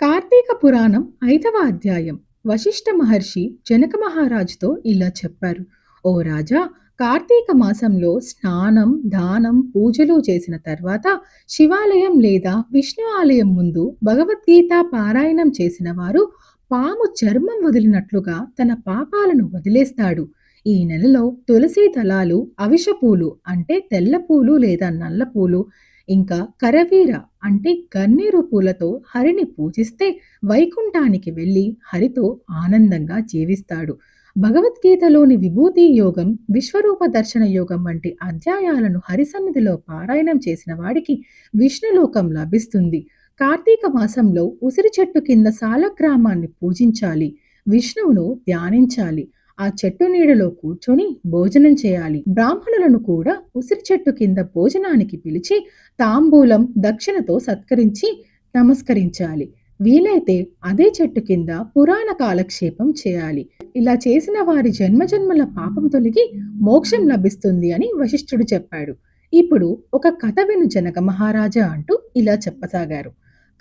కార్తీక పురాణం ఐదవ అధ్యాయం. వశిష్ఠ మహర్షి జనక మహారాజుతో ఇలా చెప్పారు. ఓ రాజా కార్తీక మాసంలో స్నానం దానం పూజలు చేసిన తర్వాత శివాలయం లేదా విష్ణు ఆలయం ముందు భగవద్గీత పారాయణం చేసిన వారు పాము చర్మం వదిలినట్లుగా తన పాపాలను వదిలేస్తాడు. ఈ నెలలో తులసి దళాలు అవిషపూలు అంటే తెల్ల పూలు లేదా నల్ల పూలు ఇంకా కరవీర అంటే గన్నేరు పూలతో హరిని పూజిస్తే వైకుంఠానికి వెళ్ళి హరితో ఆనందంగా జీవిస్తాడు. భగవద్గీతలోని విభూతి యోగం విశ్వరూప దర్శన యోగం వంటి అధ్యాయాలను హరిసన్నిధిలో పారాయణం చేసిన వాడికి విష్ణులోకం లభిస్తుంది. కార్తీక మాసంలో ఉసిరి చెట్టు కింద సాలగ్రామాన్ని పూజించాలి. విష్ణువును ధ్యానించాలి. ఆ చెట్టు నీడలో కూర్చొని భోజనం చేయాలి. బ్రాహ్మణులను కూడా ఉసిరి చెట్టు కింద భోజనానికి పిలిచి తాంబూలం దక్షిణతో సత్కరించి నమస్కరించాలి. వీలైతే అదే చెట్టు కింద పురాణ కాలక్షేపం చేయాలి. ఇలా చేసిన వారి జన్మజన్మల పాపం తొలగి మోక్షం లభిస్తుంది అని వశిష్ఠుడు చెప్పాడు. ఇప్పుడు ఒక కథ విను జనక మహారాజా అంటూ ఇలా చెప్పసాగారు.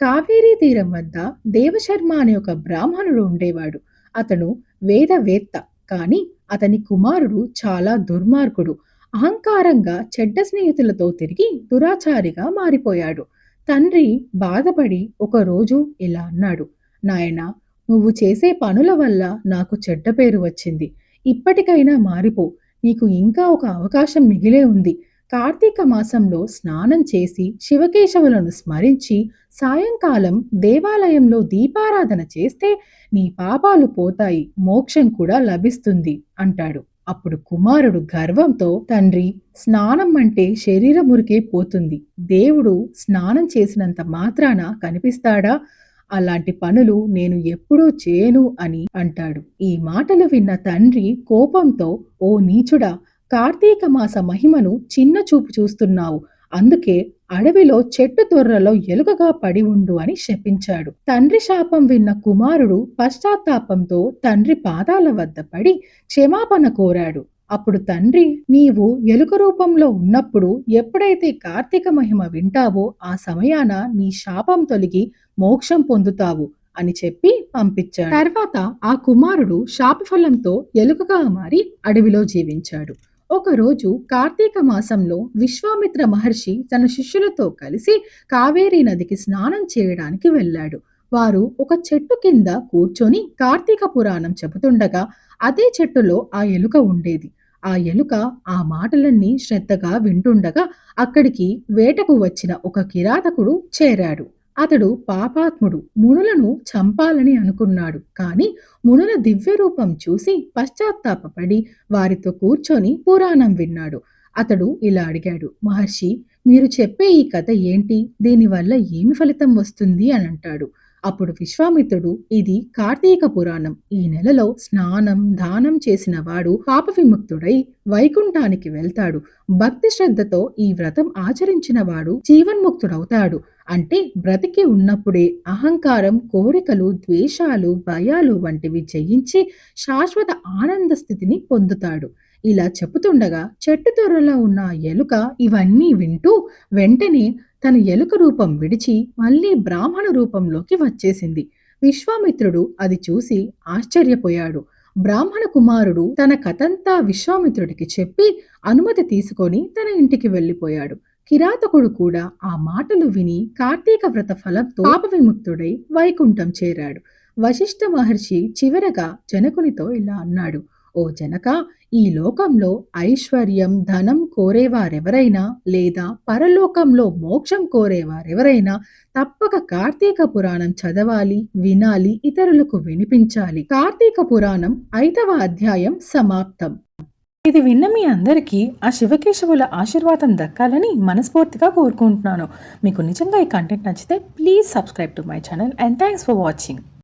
కావేరీ తీరం వద్ద దేవశర్మ అనే ఒక బ్రాహ్మణుడు ఉండేవాడు. అతను వేదవేత్త. కానీ అతని కుమారుడు చాలా దుర్మార్గుడు. అహంకారంగా చెడ్డ స్నేహితులతో తిరిగి దురాచారిగా మారిపోయాడు. తండ్రి బాధపడి ఒకరోజు ఇలా అన్నాడు నాయన నువ్వు చేసే పనుల వల్ల నాకు చెడ్డ పేరు వచ్చింది. ఇప్పటికైనా మారిపో. నీకు ఇంకా ఒక అవకాశం మిగిలే ఉంది. కార్తీక మాసంలో స్నానం చేసి శివకేశవులను స్మరించి సాయంకాలం దేవాలయంలో దీపారాధన చేస్తే నీ పాపాలు పోతాయి మోక్షం కూడా లభిస్తుంది అంటాడు. అప్పుడు కుమారుడు గర్వంతో తండ్రి స్నానం అంటే శరీర మురికే పోతుంది. దేవుడు స్నానం చేసినంత మాత్రాన కనిపిస్తాడా? అలాంటి పనులు నేను ఎప్పుడూ చేయను అని అంటాడు. ఈ మాటలు విన్న తండ్రి కోపంతో ఓ నీచుడా కార్తీక మాస మహిమను చిన్న చూపు చూస్తున్నావు. అందుకే అడవిలో చెట్టు తొర్రలో ఎలుకగా పడి ఉండు అని శపించాడు. తండ్రి శాపం విన్న కుమారుడు పశ్చాత్తాపంతో తండ్రి పాదాల వద్ద పడి క్షమాపణ కోరాడు. అప్పుడు తండ్రి నీవు ఎలుక రూపంలో ఉన్నప్పుడు ఎప్పుడైతే కార్తీక మహిమ వింటావో ఆ సమయాన నీ శాపం తొలగి మోక్షం పొందుతావు అని చెప్పి పంపించాడు. తర్వాత ఆ కుమారుడు శాపఫలంతో ఎలుకగా మారి అడవిలో జీవించాడు. ఒకరోజు కార్తీక మాసంలో విశ్వామిత్ర మహర్షి తన శిష్యులతో కలిసి కావేరీ నదికి స్నానం చేయడానికి వెళ్ళాడు. వారు ఒక చెట్టు కింద కూర్చొని కార్తీక పురాణం చెబుతుండగా అదే చెట్టులో ఆ ఎలుక ఉండేది. ఆ ఎలుక ఆ మాటలన్నీ శ్రద్ధగా వింటుండగా అక్కడికి వేటకు వచ్చిన ఒక కిరాతకుడు చేరాడు. అతడు పాపాత్ముడు మునులను చంపాలని అనుకున్నాడు. కాని మునుల దివ్య రూపం చూసి పశ్చాత్తాపడి వారితో కూర్చొని పురాణం విన్నాడు. అతడు ఇలా అడిగాడు మహర్షి మీరు చెప్పే ఈ కథ ఏంటి? దీనివల్ల ఏమి ఫలితం వస్తుంది అని అంటాడు. అప్పుడు విశ్వామిత్రుడు ఇది కార్తీక పురాణం. ఈ నెలలో స్నానం దానం చేసిన వాడు పాప విముక్తుడై వైకుంఠానికి వెళ్తాడు. భక్తి శ్రద్ధతో ఈ వ్రతం ఆచరించిన వాడు జీవన్ముక్తుడవుతాడు. అంటే బ్రతికి ఉన్నప్పుడే అహంకారం కోరికలు ద్వేషాలు భయాలు వంటివి జయించి శాశ్వత ఆనంద స్థితిని పొందుతాడు. ఇలా చెప్పుతుండగా చెట్టు తొర్రలో ఉన్న ఎలుక ఇవన్నీ వింటూ వెంటనే తన ఎలుక రూపం విడిచి మళ్ళీ బ్రాహ్మణ రూపంలోకి వచ్చేసింది. విశ్వామిత్రుడు అది చూసి ఆశ్చర్యపోయాడు. బ్రాహ్మణ కుమారుడు తన కథంతా విశ్వామిత్రుడికి చెప్పి అనుమతి తీసుకొని తన ఇంటికి వెళ్ళిపోయాడు. కిరాతకుడు కూడా ఆ మాటలు విని కార్తీక వ్రత ఫలంతో పాప విముక్తుడై వైకుంఠం చేరాడు. వశిష్ఠ మహర్షి చివరగా జనకునితో ఇలా అన్నాడు. ఓ జనక ఈ లోకంలో ఐశ్వర్యం ధనం కోరేవారెవరైనా లేదా పరలోకంలో మోక్షం కోరేవారెవరైనా తప్పక కార్తీక పురాణం చదవాలి వినాలి ఇతరులకు వినిపించాలి. కార్తీక పురాణం ఐదవ అధ్యాయం సమాప్తం. ఇది విన్న మీ అందరికీ ఆ శివకేశవుల ఆశీర్వాదం దక్కాలని మనస్ఫూర్తిగా కోరుకుంటున్నాను. మీకు నిజంగా ఈ కంటెంట్ నచ్చితే please subscribe to my channel and thanks for watching